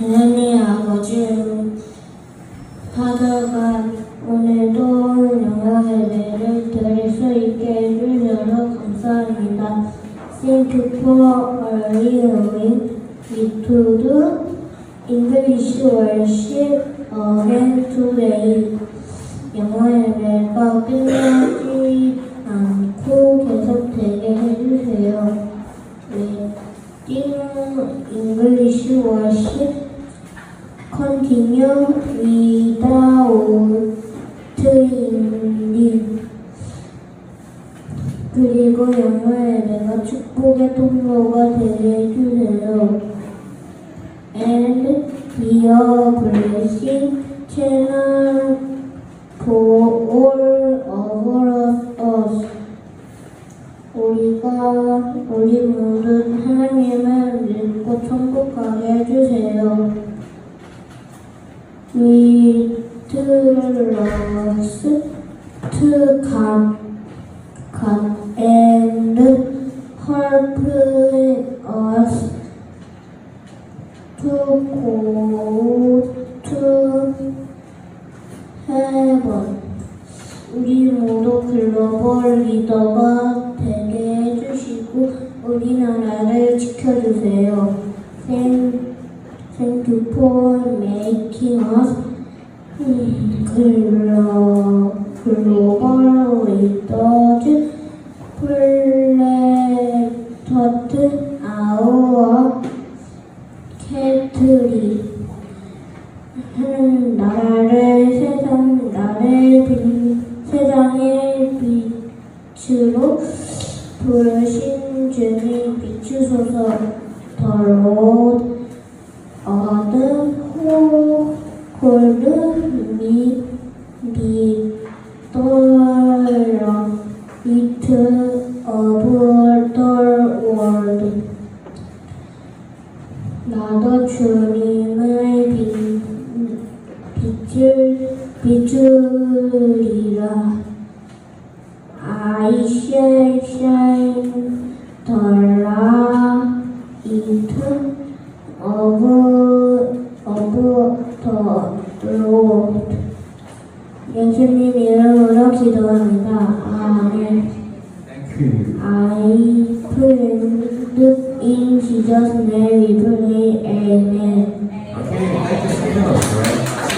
하나님 아버지 하다가 오늘도 영광의 예배를 드릴 수 있게 해주셔서 감사합니다. Allowing me to do English worship again today. 영어의 예배가 끝나지 않고 계속되게 해주세요. 네. English worship continue without ending. 그리고 영어의 내가 축복의 통로가 되게 해주세요. And be a blessing channel for all of us. 우리가 우리 모두 And help us to go to heaven. 우리 모두 글로벌 리더가 되게 해주시고 우리나라를 지켜주세요. For making us 음, 글로, 글로벌 리더즈 플랫터트 아우어 캐트리 나라를 세상 나를 빛, 세상의 빛으로 부르신 주님 비추소서 더러운 어둠 호 골드 미 비돌러 비트 Lord 예수님 이름으로 기도합니다. 아멘. I pray in Jesus' name we pray. Amen. Okay, thank you so much?